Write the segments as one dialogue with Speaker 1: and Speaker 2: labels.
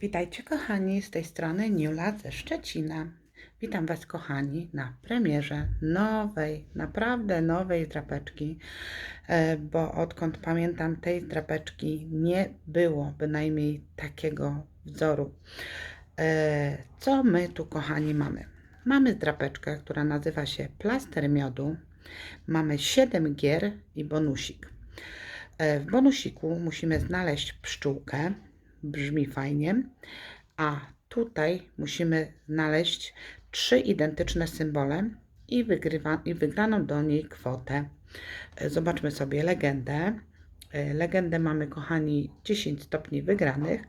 Speaker 1: Witajcie kochani, z tej strony Niula ze Szczecina. Witam Was kochani na premierze nowej, naprawdę nowej drapeczki, e, bo odkąd pamiętam tej drapeczki nie było bynajmniej takiego wzoru. E, Co my tu kochani mamy? Mamy drapeczkę, która nazywa się Plaster Miodu. Mamy 7 gier i bonusik. E, W bonusiku musimy znaleźć pszczółkę, brzmi fajnie, a tutaj musimy znaleźć trzy identyczne symbole i, wygrywa, i wygraną do niej kwotę. E, Zobaczmy sobie legendę. E, Legendę mamy, kochani, 10 stopni wygranych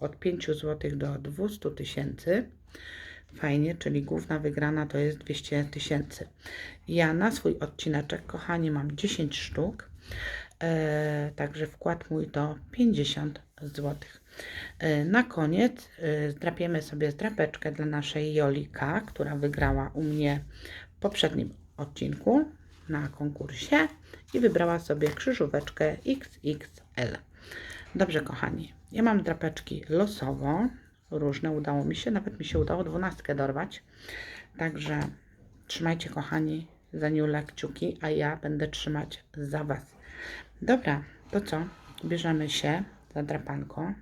Speaker 1: od 5 zł do 200 tysięcy. Fajnie, czyli główna wygrana to jest 200 tysięcy. Ja na swój odcineczek, kochani, mam 10 sztuk. E, także wkład mój to 50 zł. E, na koniec e, zdrapiemy sobie zdrapeczkę dla naszej Jolika, która wygrała u mnie w poprzednim odcinku na konkursie i wybrała sobie krzyżóweczkę XXL. Dobrze, kochani, ja mam drapeczki losowo, różne udało mi się, nawet mi się udało dwunastkę dorwać. Także trzymajcie, kochani, za Niulę kciuki, a ja będę trzymać za Was. Dobra, to co? Bierzemy się za drapanką,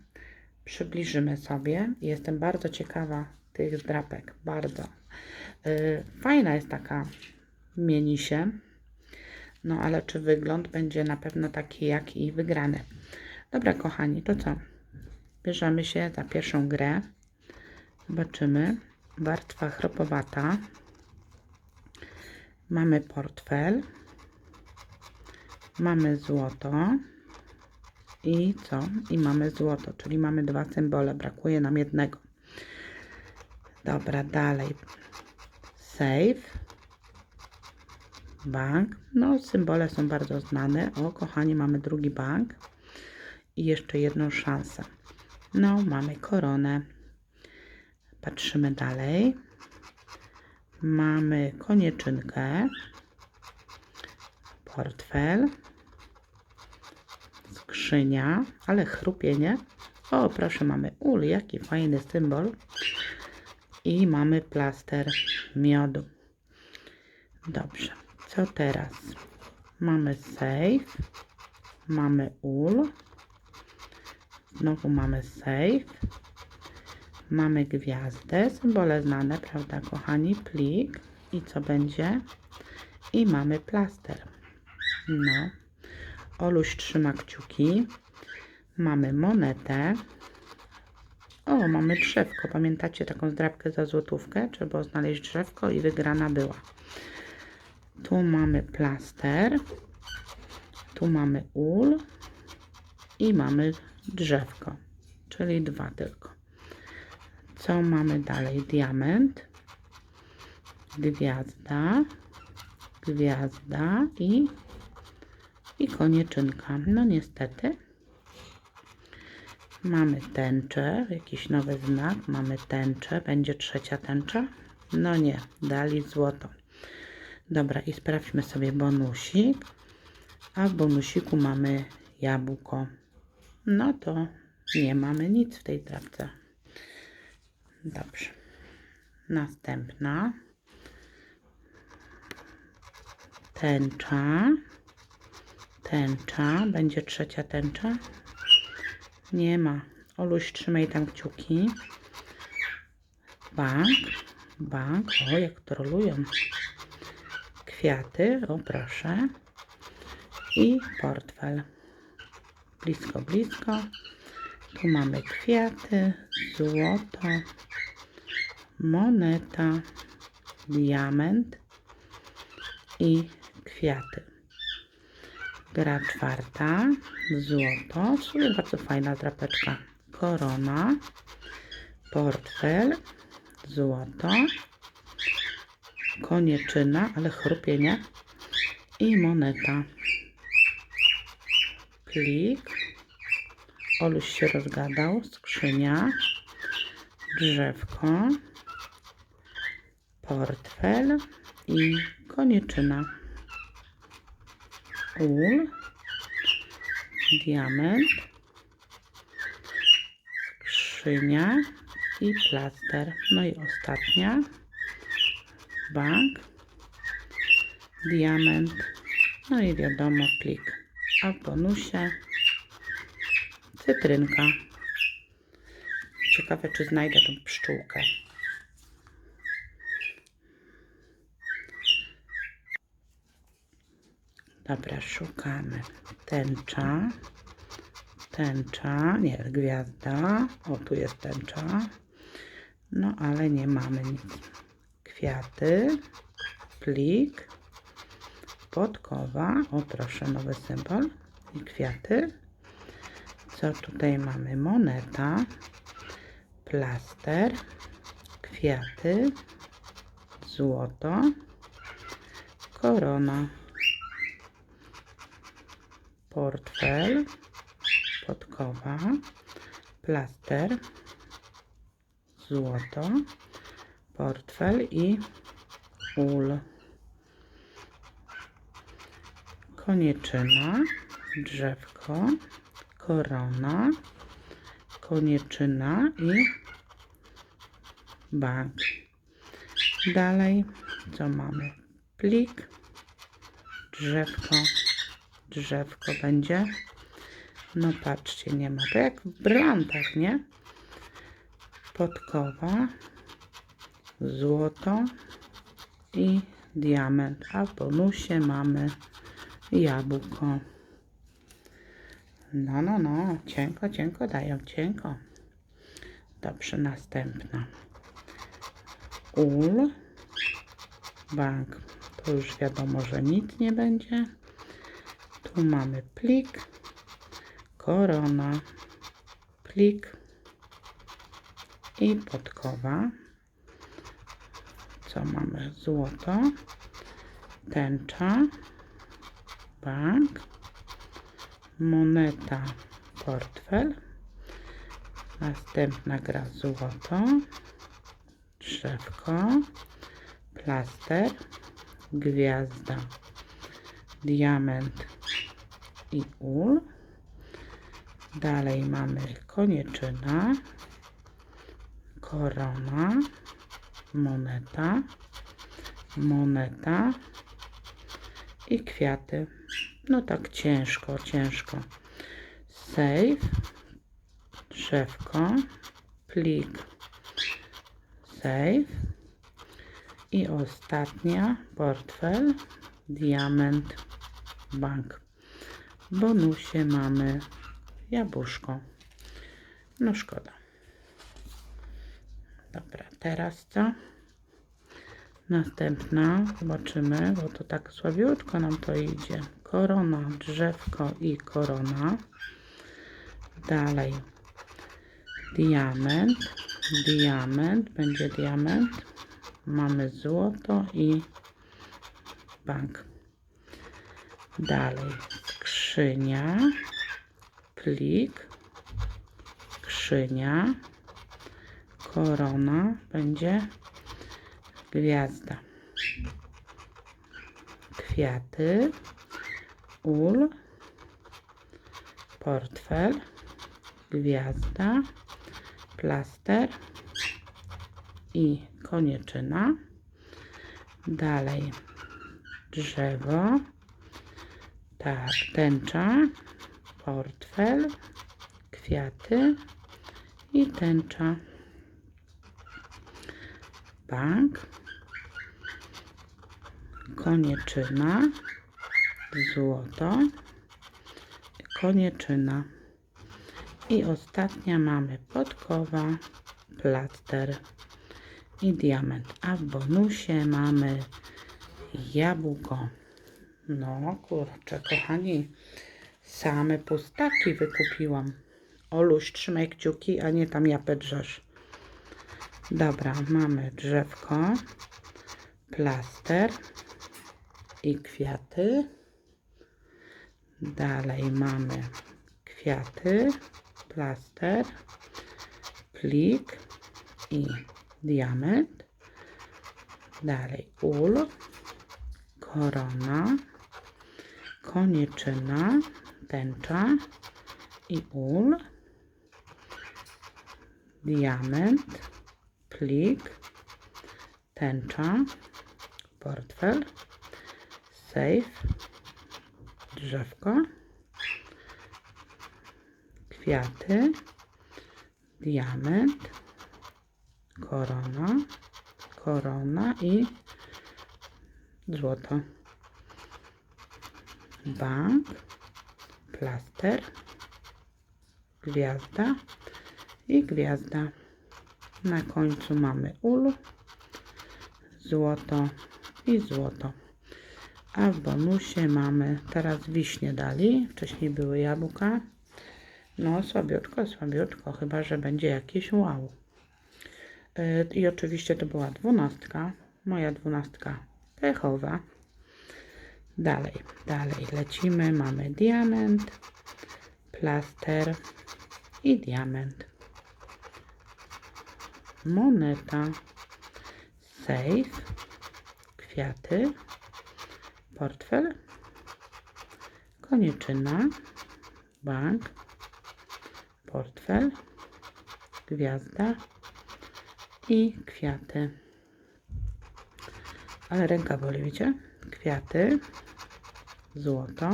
Speaker 1: przybliżymy sobie. Jestem bardzo ciekawa tych drapek, bardzo. Yy, fajna jest taka, mieni się. No ale czy wygląd będzie na pewno taki jak i wygrany. Dobra, kochani, to co? Bierzemy się za pierwszą grę. Zobaczymy. Warstwa chropowata. Mamy portfel. Mamy złoto. I co? I mamy złoto, czyli mamy dwa symbole. Brakuje nam jednego. Dobra, dalej. Save. Bank. No, symbole są bardzo znane. O, kochani, mamy drugi bank. I jeszcze jedną szansę. No, mamy koronę. Patrzymy dalej. Mamy konieczynkę. Portfel. Skrzynia, ale chrupienie. O, proszę, mamy ul, jaki fajny symbol. I mamy plaster miodu. Dobrze, co teraz? Mamy safe, mamy ul, znowu mamy safe, mamy gwiazdę, symbole znane, prawda, kochani? Plik i co będzie? I mamy plaster. No, Oluś trzyma kciuki. Mamy monetę. O, mamy drzewko. Pamiętacie taką zdrabkę za złotówkę? Trzeba znaleźć drzewko i wygrana była. Tu mamy plaster. Tu mamy ul. I mamy drzewko. Czyli dwa tylko. Co mamy dalej? Diament. Gwiazda. Gwiazda i i konieczynka. No niestety. Mamy tęczę, jakiś nowy znak. Mamy tęczę, będzie trzecia tęcza. No nie, dali złoto. Dobra, i sprawdźmy sobie bonusik. A w bonusiku mamy jabłko. No to nie mamy nic w tej drapce. Dobrze. Następna. Tęcza tęcza. Będzie trzecia tęcza? Nie ma. Oluś, trzymaj tam kciuki. Bank. Bank. O, jak trolują. Kwiaty. O, proszę. I portfel. Blisko, blisko. Tu mamy kwiaty, złoto, moneta, diament i kwiaty. Gra czwarta, złoto, sumie bardzo fajna drapeczka. Korona, portfel, złoto, konieczyna, ale chrupienie i moneta. Klik, Oluś się rozgadał, skrzynia, drzewko, portfel. I konieczyna ul, diament, skrzynia i plaster. No i ostatnia. Bank. Diament. No i wiadomo plik. A w bonusie cytrynka. Ciekawe, czy znajdę tą pszczółkę. Dobra, szukamy. Tęcza. Tęcza. Nie, gwiazda. O, tu jest tęcza. No, ale nie mamy nic. Kwiaty. Plik. Podkowa. O, proszę, nowy symbol. I kwiaty. Co tutaj mamy? Moneta. Plaster. Kwiaty. Złoto. Korona portfel, podkowa, plaster, złoto, portfel i ul. Koniczyna, drzewko, korona, koniczyna i bank. Dalej, co mamy? Plik, drzewko, drzewko będzie. No patrzcie, nie ma. To jak w brylantach, nie? Podkowa, złoto i diament. A w bonusie mamy jabłko. No, no, no. Cienko, cienko dają, cienko. Dobrze, następna. Ul. Bank. To już wiadomo, że nic nie będzie. Tu mamy plik, korona, plik i podkowa. Co mamy? Złoto, tęcza, bank, moneta, portfel. Następna gra złoto, drzewko, plaster, gwiazda, diament, i ul. Dalej mamy koniczyna, korona, moneta, moneta i kwiaty. No tak ciężko, ciężko. Save, drzewko, plik, save i ostatnia portfel, diament, bank bonusie mamy jabłuszko. No szkoda. Dobra, teraz co? Następna, zobaczymy, bo to tak słabiutko nam to idzie. Korona, drzewko i korona. Dalej diament, diament, będzie diament. Mamy złoto i bank. Dalej skrzynia, plik, skrzynia, korona, będzie gwiazda, kwiaty, ul, portfel, gwiazda, plaster. I koniczyna. Dalej. Drzewo, tak, tęcza, portfel, kwiaty i tęcza. Bank, koniczyna, złoto, koniczyna. I ostatnia mamy podkowa, plaster i diament. A w bonusie mamy jabłko. No kurczę, kochani, same pustaki wykupiłam. Oluś, trzymaj kciuki, a nie tam ja pedrzesz. Dobra, mamy drzewko, plaster i kwiaty. Dalej mamy kwiaty, plaster, plik i diament. Dalej ul, korona, koniczyna, tęcza i ul. diament, plik, tęcza, portfel, safe, drzewko, kwiaty, diament, korona, korona i złoto. Bank, plaster, gwiazda i gwiazda. Na końcu mamy ul, złoto i złoto. A w bonusie mamy teraz wiśnie dali. Wcześniej były jabłka. No słabiutko, słabiutko, chyba że będzie jakieś wow. Yy, I oczywiście to była dwunastka. Moja dwunastka pechowa. Dalej, dalej lecimy. Mamy diament, plaster i diament. Moneta, safe, kwiaty, portfel, koniczyna, bank, portfel, gwiazda i kwiaty. Ale ręka boli, wiecie? Kwiaty, złoto,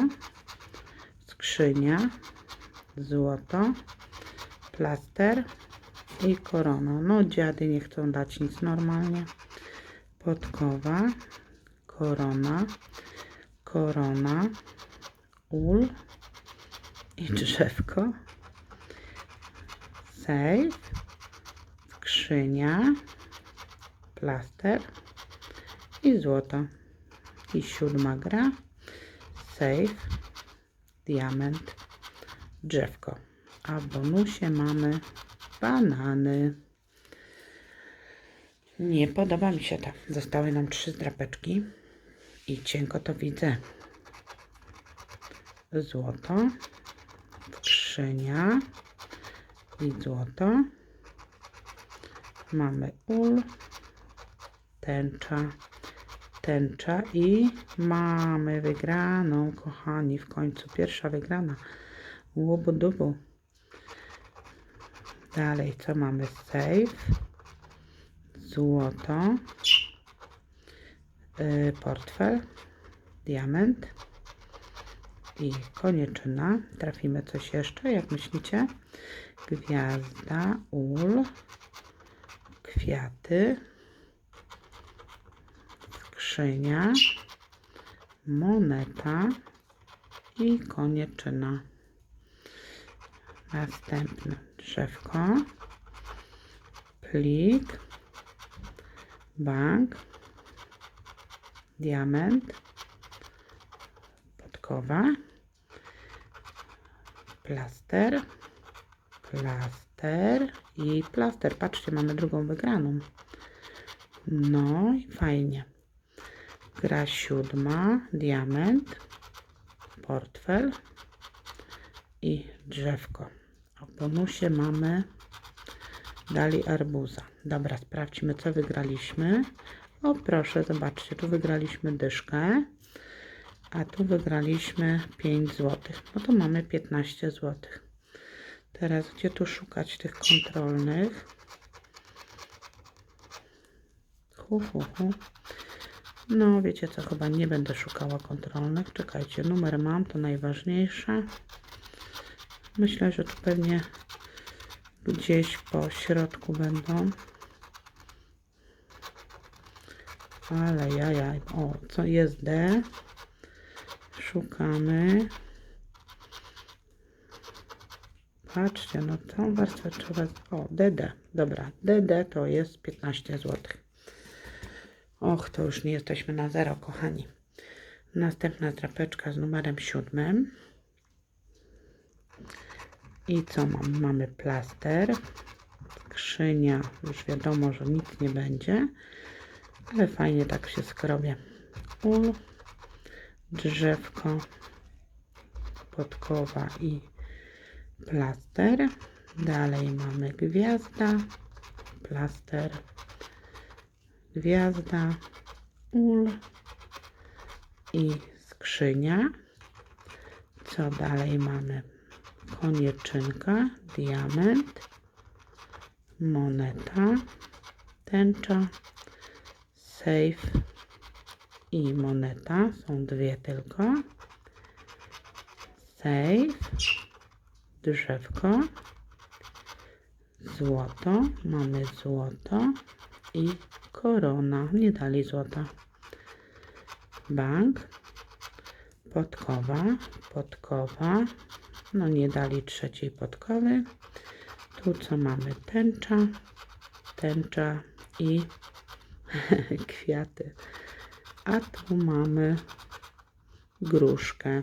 Speaker 1: skrzynia, złoto, plaster i korona. No dziady nie chcą dać nic normalnie. Podkowa, korona, korona, ul i drzewko. Safe, skrzynia, plaster i złoto. I siódma gra. Safe, diament, drzewko. A w bonusie mamy banany. Nie podoba mi się to. Zostały nam trzy drapeczki i cienko to widzę. Złoto, skrzynia i złoto. Mamy ul, tęcza, tęcza i mamy wygraną, kochani, w końcu pierwsza wygrana. Łobudubu. Dalej, co mamy? Safe, złoto, y, portfel, diament i konieczyna. Trafimy coś jeszcze, jak myślicie? Gwiazda, ul, kwiaty, skrzynia, moneta i konieczyna. Następne drzewko, plik, bank, diament, podkowa, plaster, plaster i plaster. Patrzcie, mamy drugą wygraną. No i fajnie. Gra siódma, diament, portfel i drzewko. A bonusie mamy dali arbuza. Dobra, sprawdźmy co wygraliśmy. O proszę, zobaczcie, tu wygraliśmy dyszkę, a tu wygraliśmy 5 zł. No to mamy 15 zł. Teraz gdzie tu szukać tych kontrolnych? Hu, hu, hu. No, wiecie co, chyba nie będę szukała kontrolnych. Czekajcie, numer mam, to najważniejsze. Myślę, że tu pewnie gdzieś po środku będą. Ale jaja, o, co jest D? Szukamy. Patrzcie, no tą warstwę trzeba... O, DD, dobra, DD to jest 15 zł. Och, to już nie jesteśmy na zero, kochani. Następna drapeczka z numerem siódmym. I co mam? Mamy plaster, skrzynia, już wiadomo, że nic nie będzie, ale fajnie tak się skrobie. Ul, drzewko, podkowa i plaster. Dalej mamy gwiazda, plaster, gwiazda, ul i skrzynia. Co dalej mamy? Konieczynka, diament, moneta, tęcza, safe i moneta. Są dwie tylko. Safe, drzewko, złoto, mamy złoto i korona. Nie dali złota. Bank, podkowa, podkowa. No nie dali trzeciej podkowy. Tu co mamy? Tęcza, tęcza i kwiaty. A tu mamy gruszkę.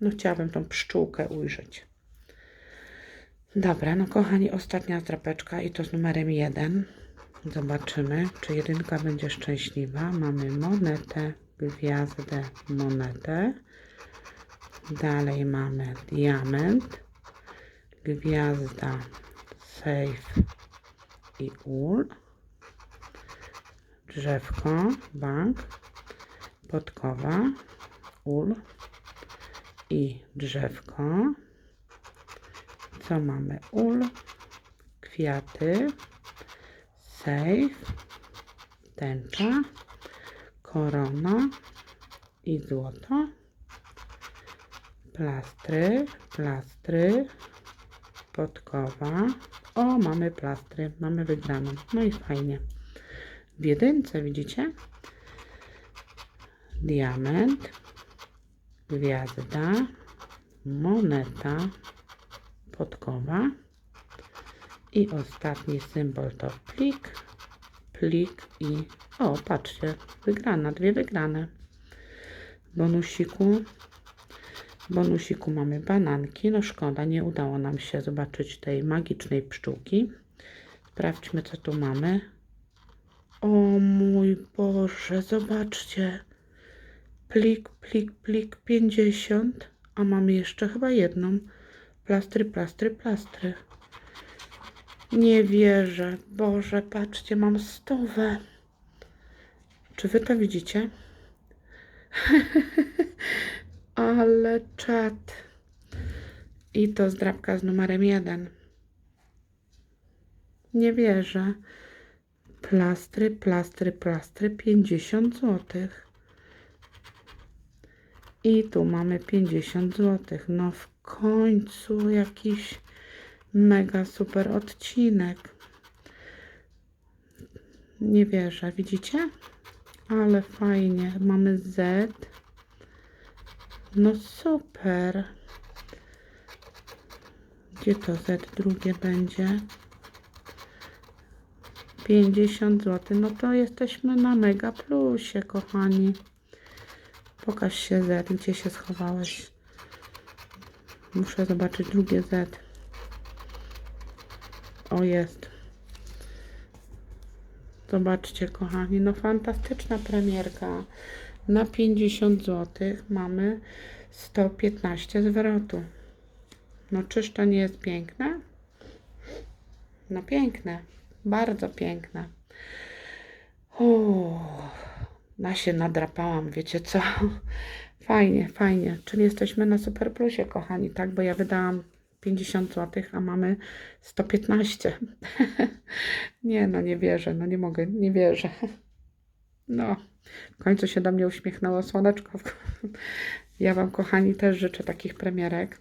Speaker 1: No chciałabym tą pszczółkę ujrzeć. Dobra, no kochani, ostatnia drapeczka i to z numerem 1. Zobaczymy, czy jedynka będzie szczęśliwa. Mamy monetę, gwiazdę, monetę. Dalej mamy diament, gwiazda, safe i ul. Drzewko, bank, podkowa, ul i drzewko. Co mamy? Ul, kwiaty, safe, tęcza, korona i złoto. Plastry, plastry, podkowa. O, mamy plastry, mamy wygraną. No i fajnie. W jedynce widzicie? Diament, gwiazda, moneta, podkowa i ostatni symbol to plik, plik i o, patrzcie, wygrana, dwie wygrane. Bonusiku, bonusiku mamy bananki, no szkoda, nie udało nam się zobaczyć tej magicznej pszczółki. Sprawdźmy, co tu mamy. O mój Boże, zobaczcie. Plik, plik, plik 50, a mamy jeszcze chyba jedną. Plastry, plastry, plastry. Nie wierzę. Boże, patrzcie, mam stówę. Czy wy to widzicie? Ale czad. I to zdrabka z numerem jeden. Nie wierzę. Plastry, plastry, plastry, 50 złotych. I tu mamy 50 zł. No w końcu jakiś mega super odcinek. Nie wierzę, widzicie? Ale fajnie. Mamy Z. No super. Gdzie to Z drugie będzie? 50 zł. No to jesteśmy na mega plusie, kochani. Pokaż się Z, gdzie się schowałeś. Muszę zobaczyć drugie Z. O, jest. Zobaczcie, kochani, no fantastyczna premierka. Na 50 zł mamy 115 zwrotu. No czyż to nie jest piękne? No piękne, bardzo piękne. Uuu, na się nadrapałam, wiecie co? Fajnie, fajnie. Czyli jesteśmy na super plusie, kochani, tak? Bo ja wydałam 50 zł, a mamy 115. nie, no nie wierzę, no nie mogę, nie wierzę. No, w końcu się do mnie uśmiechnęło słoneczko. Ja Wam, kochani, też życzę takich premierek.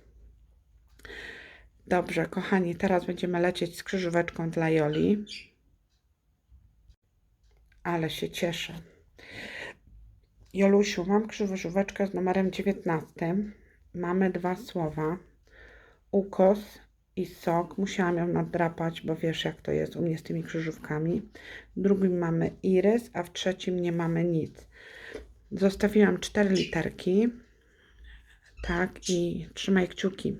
Speaker 1: Dobrze, kochani, teraz będziemy lecieć z krzyżóweczką dla Joli. Ale się cieszę. Jolusiu, mam krzyżóweczkę z numerem 19. Mamy dwa słowa. Ukos i sok. Musiałam ją nadrapać, bo wiesz jak to jest u mnie z tymi krzyżówkami. W drugim mamy irys, a w trzecim nie mamy nic. Zostawiłam cztery literki. Tak i trzymaj kciuki.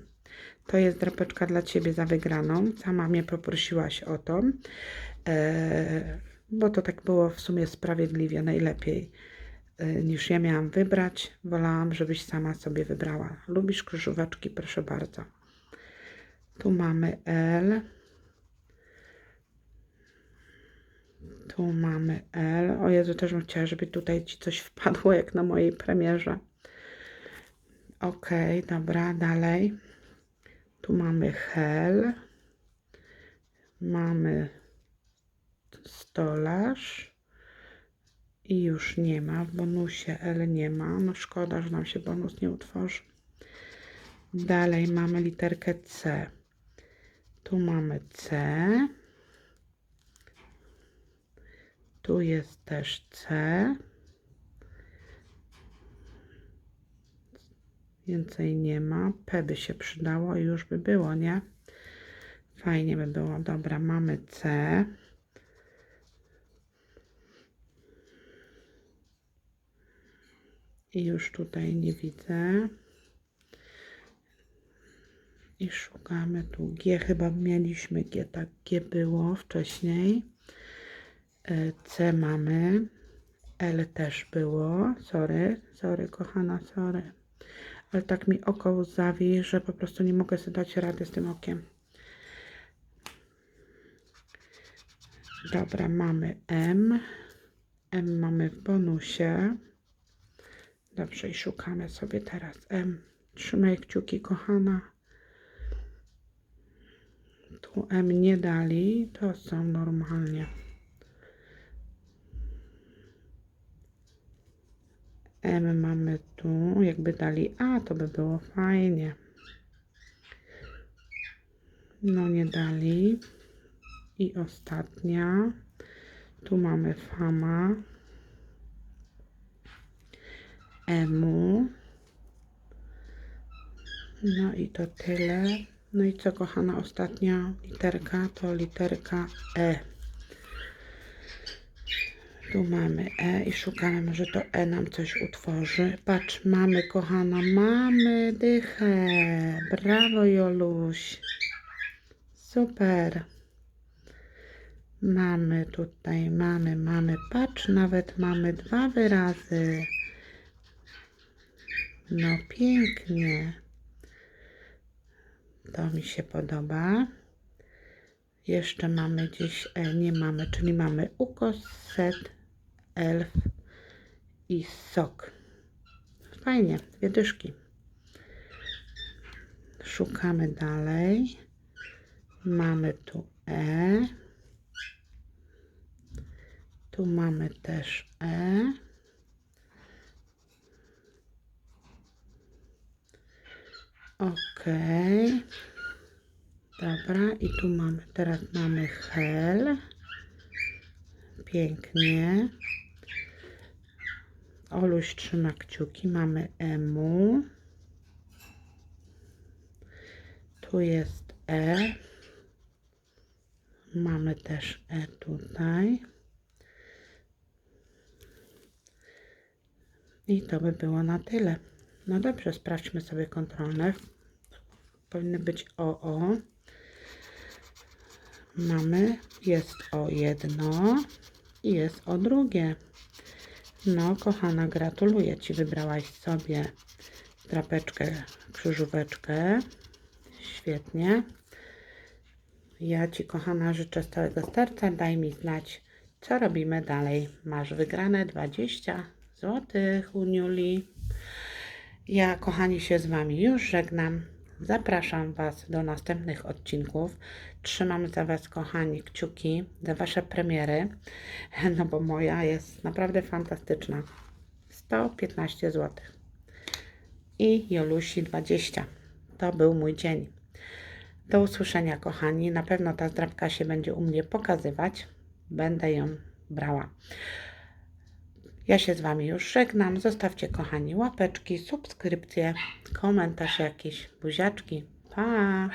Speaker 1: To jest drapeczka dla Ciebie za wygraną. Sama mnie poprosiłaś o to, e, bo to tak było w sumie sprawiedliwie, najlepiej e, niż ja miałam wybrać. Wolałam, żebyś sama sobie wybrała. Lubisz krzyżóweczki? Proszę bardzo. Tu mamy L. Tu mamy L. O Jezu, też bym chciała, żeby tutaj Ci coś wpadło, jak na mojej premierze. Ok, dobra, dalej. Tu mamy hel. Mamy stolarz. I już nie ma w bonusie, L nie ma. No szkoda, że nam się bonus nie utworzy. Dalej mamy literkę C. Tu mamy C. Tu jest też C. Więcej nie ma. P by się przydało i już by było, nie? Fajnie by było. Dobra, mamy C. I już tutaj nie widzę. I szukamy tu G. Chyba mieliśmy G, tak G było wcześniej. E, C mamy. L też było. Sorry, sorry, kochana, sorry. Ale tak mi oko łzawi, że po prostu nie mogę sobie dać rady z tym okiem. Dobra, mamy M. M mamy w bonusie. Dobrze, i szukamy sobie teraz M. Trzymaj kciuki, kochana. Tu M nie dali, to są normalnie. M mamy tu, jakby dali A, to by było fajnie. No nie dali. I ostatnia. Tu mamy Fama. Emu. No i to tyle. No i co, kochana, ostatnia literka to literka E. Tu mamy E i szukamy, może to E nam coś utworzy. Patrz, mamy, kochana, mamy dychę. Brawo, Joluś. Super. Mamy tutaj, mamy, mamy. Patrz, nawet mamy dwa wyrazy. No pięknie. To mi się podoba. Jeszcze mamy gdzieś E, nie mamy, czyli mamy ukos, set, elf i sok. Fajnie, dwie dyszki. Szukamy dalej. Mamy tu E. Tu mamy też E. Ok. Dobra, i tu mamy, teraz mamy hel. Pięknie. Oluś trzyma kciuki. Mamy emu. Tu jest e. Mamy też e tutaj. I to by było na tyle. No dobrze, sprawdźmy sobie kontrolne. Powinny być OO. Mamy, jest o jedno i jest o drugie. No, kochana, gratuluję Ci. Wybrałaś sobie drapeczkę, krzyżóweczkę. Świetnie. Ja Ci, kochana, życzę z całego serca. Daj mi znać, co robimy dalej. Masz wygrane 20 złotych u Niuli. Ja, kochani, się z Wami już żegnam. Zapraszam Was do następnych odcinków. Trzymam za Was, kochani, kciuki za Wasze premiery, no bo moja jest naprawdę fantastyczna. 115 zł. I Jolusi 20. To był mój dzień. Do usłyszenia, kochani. Na pewno ta zdrabka się będzie u mnie pokazywać. Będę ją brała. Ja się z Wami już żegnam. Zostawcie, kochani, łapeczki, subskrypcje, komentarz jakiś, buziaczki. Pa!